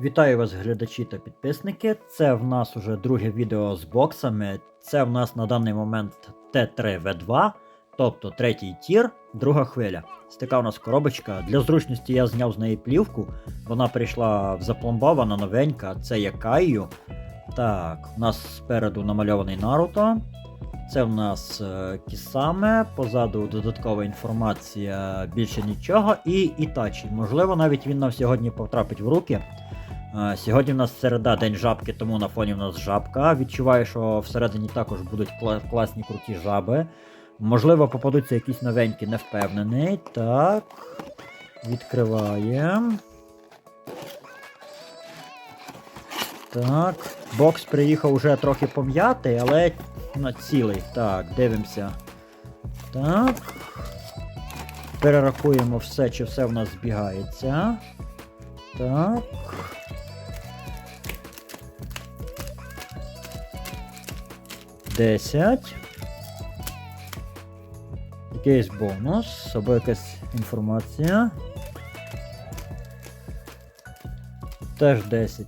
Вітаю вас, глядачі та підписники. Це в нас уже друге відео з боксами. Це в нас на даний момент Т3В2, тобто третій тір, друга хвиля. Така у нас коробочка. Для зручності я зняв з неї плівку. Вона прийшла запломбована, новенька. Це є Кайю. Так, у нас спереду намальований Наруто. Це в нас е, Кісаме, позаду додаткова інформація, більше нічого. І Ітачі. Можливо, навіть він нам сьогодні потрапить в руки. Сьогодні в нас середа день жабки, тому на фоні в нас жабка. Відчуваю, що всередині також будуть класні круті жаби. Можливо, попадуться якісь новенькі, не впевнений. Так. Відкриваємо. Так. Бокс приїхав уже трохи пом'ятий, але на цілий. Так, дивимося. Так. Перерахуємо все, чи все в нас збігається. Так. Десять. Якийсь бонус, або якась інформація. Теж 10.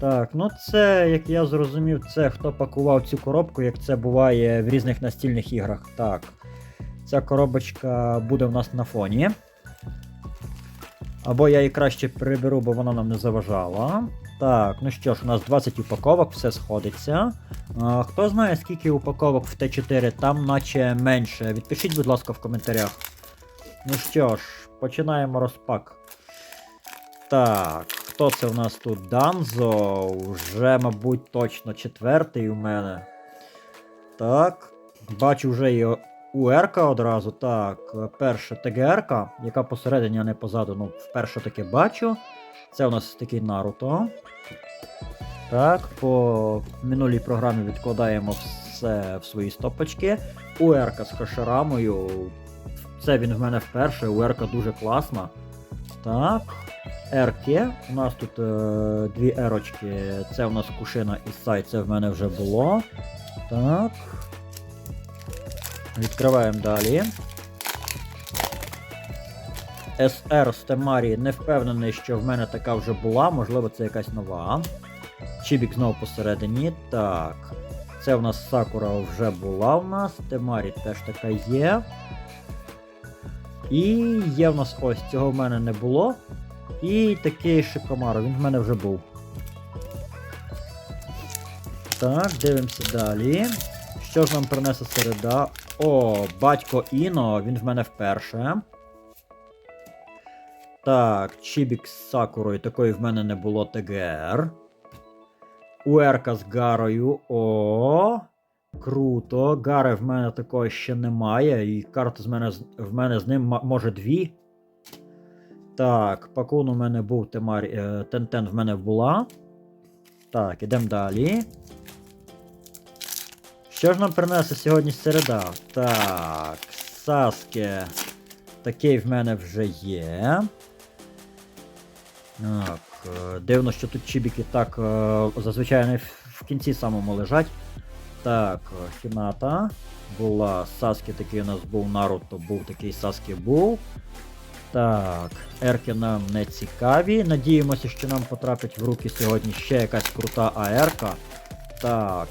Так, ну це, як я зрозумів, це хто пакував цю коробку, як це буває в різних настільних іграх. Так. Ця коробочка буде в нас на фоні. Або я її краще приберу, бо вона нам не заважала. Так, ну що ж, у нас 20 упаковок, все сходиться. А, хто знає, скільки упаковок в Т4, там наче менше. Відпишіть, будь ласка, в коментарях. Ну що ж, починаємо розпак. Так, хто це в нас тут? Данзо. Вже, мабуть, точно четвертий у мене. Так. Бачу вже і УРК одразу. Так, перша ТГРК, яка посередині, а не позаду. Ну, вперше таке бачу. Це у нас такий Наруто. Так, по минулій програмі відкладаємо все в свої стопочки. УРК з Хаширамою. Це він в мене вперше. УРК дуже класна. Так. Ерки. У нас тут е, дві ерочки. Це у нас Кушина і Сай, це в мене вже було. Так. Відкриваємо далі. SR з Темарі не впевнений, що в мене така вже була, можливо, це якась нова. Чібік знову посередині. Так. Це в нас Сакура вже була в нас. Темарі теж така є. І є в нас ось, цього в мене не було. І такий Шикомаро, він в мене вже був. Так, дивимося далі. Що ж нам принесе середа? О, батько Іно, він в мене вперше. Так, Чібік з Сакурою, такої в мене не було ТГР. Уерка з Гарою. О. Круто. Гари в мене такої ще немає. І карта з мене, в мене з ним може дві. Так, пакун у мене був Темар, е, Тентен в мене була. Так, ідемо далі. Що ж нам принесе сьогодні середа? Так, Саске. Такий в мене вже є. Так, е, дивно, що тут чібіки так е, зазвичай вони в кінці самому лежать. Так, е, Хіната була. Саскі такий у нас був, Наруто був, такий Саскі був. Так, Ерки нам не цікаві. Надіємося, що нам потрапить в руки сьогодні ще якась крута АРК. Так.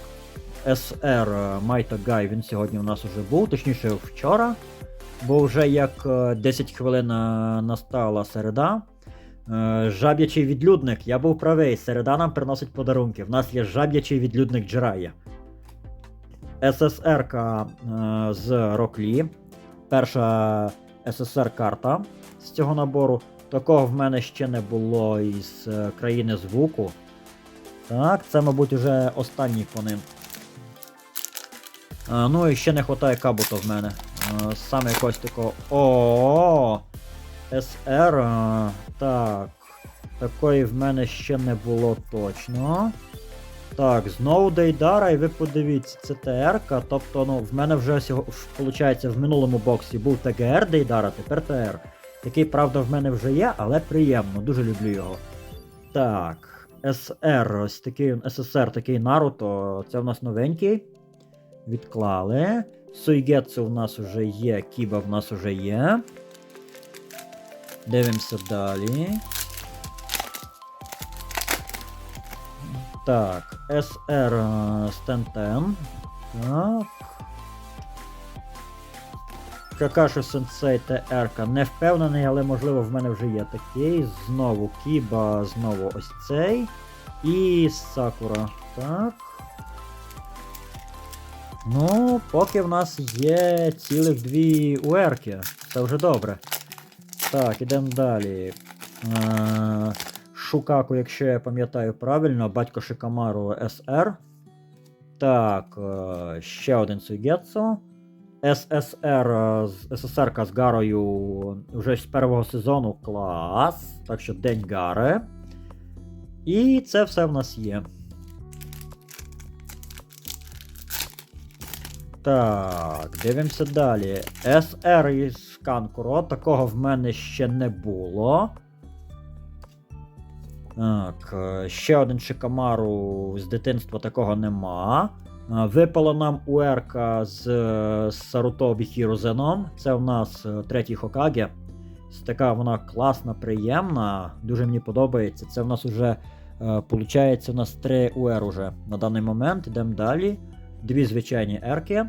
Е, Майта Гай, він сьогодні у нас уже був, точніше вчора. Бо вже як е, 10 хвилин настала середа. Е, Жаб'ячий відлюдник, я був правий, середа нам приносить подарунки. В нас є жаб'ячий відлюдник Джирая. ССР е, з Роклі. Перша СССР карта з цього набору. Такого в мене ще не було із е, країни звуку. Так, це, мабуть, уже останній по ним. Ну і ще не вистачає кабуто в мене. Саме якось такого. О, СР. Так. Такої в мене ще не було точно. Так, знову Дейдара, і ви подивіться, це ТР, тобто, ну, в мене вже виходить, в минулому боксі був ТГР Дейдара, тепер ТР. Такий, правда, в мене вже є, але приємно, дуже люблю його. Так, СР, ось такий СССР, такий Наруто, це в нас новенький. Відклали. Суйгетсу в нас вже є, Кіба в нас вже є. Дивимося далі. Так, SR е, Стентен. Так. Какашо Сенсей ТРК не впевнений, але можливо в мене вже є такий. Знову Кіба, знову ось цей. І Сакура. Так. Ну, поки в нас є цілих дві уерки. Це вже добре. Так, ідемо далі. Е, Шукаку, якщо я пам'ятаю правильно, батько Шикамару СР. Так, е, ще один Суйгетсо. ССР е, з СССР з Гарою вже з першого сезону клас. Так що День Гари. І це все в нас є. Так, дивимося далі. SR із Канкуро. Такого в мене ще не було. Так, е, ще один Шикамару з дитинства такого нема. Е, Випало нам Уерка з е, Сарутобі Хірозеном. Це в нас е, третій Хокаге. Така вона класна, приємна. Дуже мені подобається. Це в нас уже, е, получається, у нас три УР уже на даний момент. Йдемо далі. Дві звичайні ерки.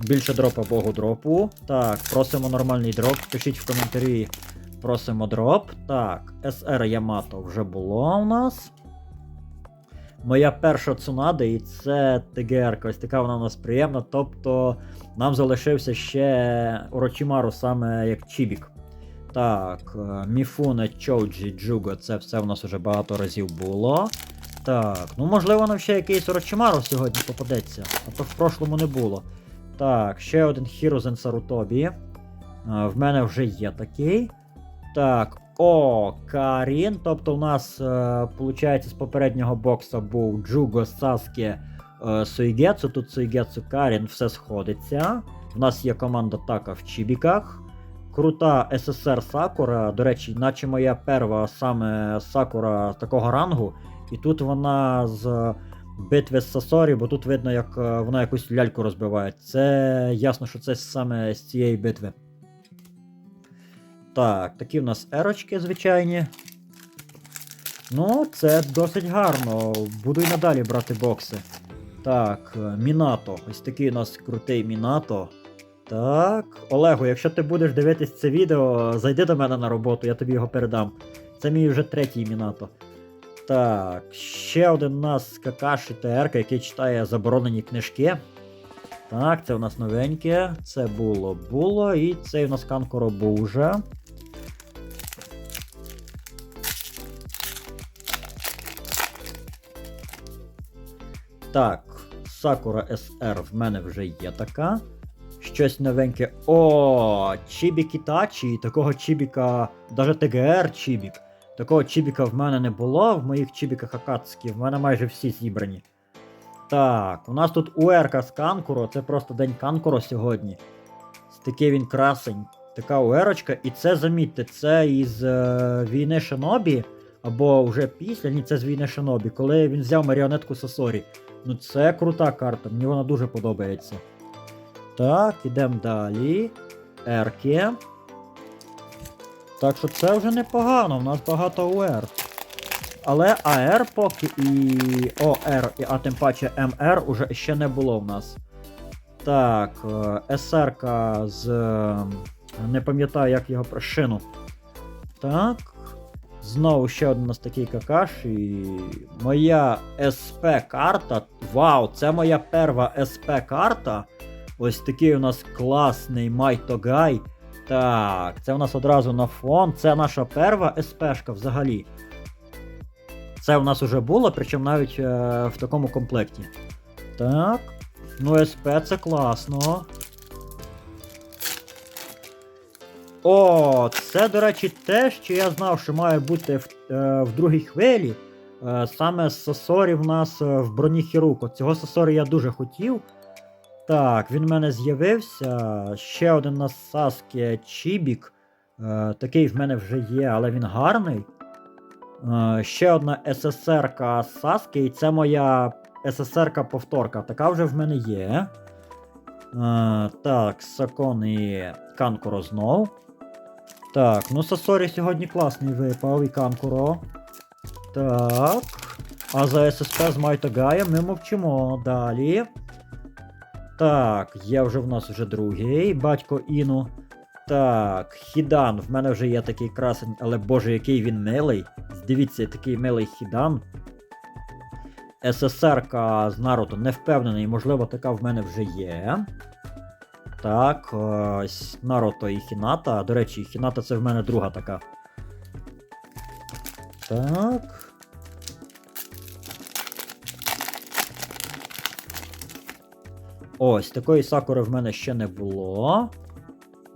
Більше дропа богу дропу. Так, просимо нормальний дроп. Пишіть в коментарі. Просимо дроп. Так, SR Ямато вже було у нас. Моя перша цунада, і це ТГР. Ось така вона у нас приємна. Тобто нам залишився ще Орочімару саме як Чібік. Так, е, Міфуне, Чоуджі, Джуго, це все в нас вже багато разів було. Так, ну можливо нам ще якийсь Орочимару сьогодні попадеться, а то в прошлому не було. Так, ще один Хірозен Сарутобі. Е, В мене вже є такий. Так, о, Карін. Тобто у нас, виходить, з попереднього бокса був Джуго, Саске, е, Суйгетсу. Тут Суйгетсу Карін, все сходиться. У нас є команда Така в Чібіках. Крута СССР Сакура. До речі, наче моя перша саме Сакура такого рангу. І тут вона з битви з Сасорі, бо тут видно, як е, вона якусь ляльку розбиває. Це ясно, що це саме з цієї битви. Так, такі в нас ерочки звичайні. Ну, це досить гарно. Буду й надалі брати бокси. Так, е, Мінато. Ось такий у нас крутий Мінато. Так. Олегу, якщо ти будеш дивитись це відео, зайди до мене на роботу, я тобі його передам. Це мій вже третій Мінато. Так, ще один у нас Какаші ТР, який читає заборонені книжки. Так, це у нас новеньке. Це було було. І цей у нас Канкоро був уже. Так, Sakura SR в мене вже є така. Щось новеньке. О, Чібік Ітачі. Такого Чібіка, навіть ТГР Чібік. Такого Чібіка в мене не було. В моїх Чібіках Акацькі, в мене майже всі зібрані. Так, у нас тут Уерка з Канкуро, це просто день Канкуро сьогодні. Такий він красень. Така уерочка, і це, замітьте, це із е, війни Шинобі, або вже після, ні, це з війни Шинобі, коли він взяв маріонетку Сосорі. Ну це крута карта, мені вона дуже подобається. Так, ідемо далі. Ерки. Так що це вже непогано, в нас багато УР. Але АР поки і ОР, і, а тим паче МР уже ще не було в нас. Так, е, СРК з. е, Не пам'ятаю, як його шину. Так. Знову ще один у нас такий какаш. І моя СП-карта. Вау, це моя перша СП-карта. Ось такий у нас класний Майтогай. Так, це у нас одразу на фон. Це наша перша СПшка взагалі. Це у нас уже було, причому навіть е, в такому комплекті. Так. Ну, СП це класно. О, це, до речі, те, що я знав, що має бути в, е, в другій хвилі. Е, саме Сосорі в нас е, в броні Хіруко. Цього Сосорі я дуже хотів. Так, він в мене з'явився. Ще один у нас Саске Чібік. Е, такий в мене вже є, але він гарний. Е, ще одна СССРка Саске, і це моя СССРка повторка. Така вже в мене є. Е, так, Сакон і Канкуро знов. Так, ну Сасорі сьогодні класний випав і Канкуро. Так. А за ССП з Майтагаєм ми мовчимо. Далі. Так, є вже в нас вже другий. Батько Іну. Так, Хідан. В мене вже є такий красень, але боже, який він милий. Дивіться, такий милий Хідан. СССРка з Наруто не впевнений, можливо, така в мене вже є. Так, ось Наруто і Хіната. До речі, Хіната це в мене друга така. Так. Ось, такої сакури в мене ще не було.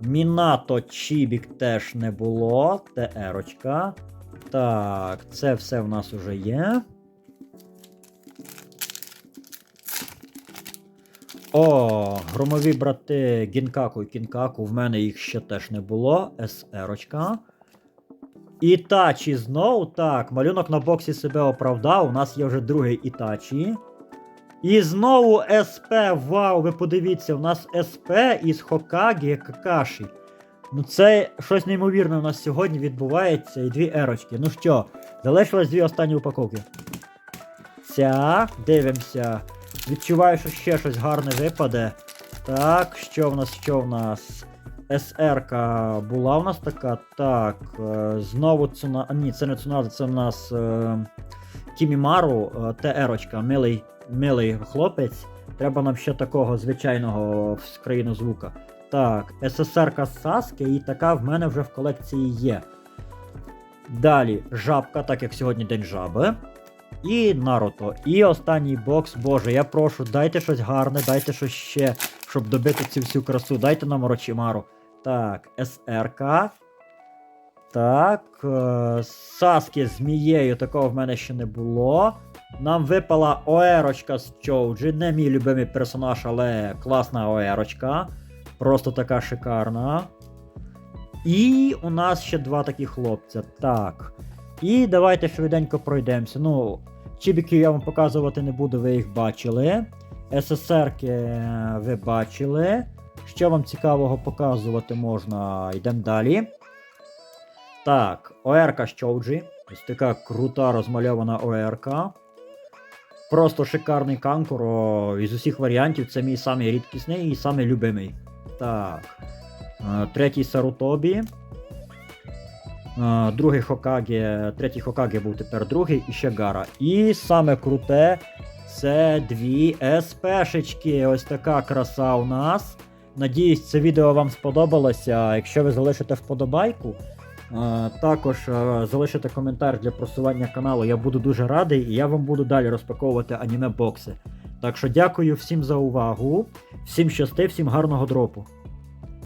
Мінато Чібік теж не було. ТР-очка. Так, це все в нас уже є. О, громові брати Гінкаку і Кінкаку. В мене їх ще теж не було. СР-очка. Ітачі знову. Так, малюнок на боксі себе оправдав. У нас є вже другий Ітачі. І знову СП. Вау, ви подивіться, у нас СП із Хокагі Какаші. Ну це щось неймовірне у нас сьогодні відбувається. І дві ерочки. Ну що, залишилось дві останні упаковки. Ця, дивимося. Відчуваю, що ще щось гарне випаде. Так, що в нас, що в нас? СР-ка була в нас така. Так, е, знову Цуна. А, ні, це не Цунада, це в нас е, Кімімару, е, ТР-очка, милий, милий хлопець. Треба нам ще такого звичайного з країну звука. Так, СССР-ка Саске, і така в мене вже в колекції є. Далі жабка, так як сьогодні день жаби. І Наруто. І останній бокс, боже, я прошу, дайте щось гарне, дайте щось ще, щоб добити цю всю красу. Дайте нам Орочимару. Так, СРК. Так. е, Саскі з змією, такого в мене ще не було. Нам випала Оерочка з Чоуджі. Не мій любимий персонаж, але класна Оерочка. Просто така шикарна. І у нас ще два такі хлопця. Так. І давайте швиденько пройдемося. Ну, чібіків я вам показувати не буду, ви їх бачили. СССРки ви бачили. Що вам цікавого показувати можна? Йдемо далі. Так, ОРК з Чоуджі. Ось така крута розмальована ОРК. Просто шикарний канкуро. Із усіх варіантів це мій самий рідкісний і самий любимий. Так. Е, Третій Сарутобі. Е, Другий Хокаге, третій Хокаге був тепер другий і Гара. І саме круте це дві СПшечки. Ось така краса у нас. Надіюсь, це відео вам сподобалося. Якщо ви залишите вподобайку, також залишити коментар для просування каналу. Я буду дуже радий, і я вам буду далі розпаковувати аніме бокси. Так що дякую всім за увагу, всім щасти, всім гарного дропу.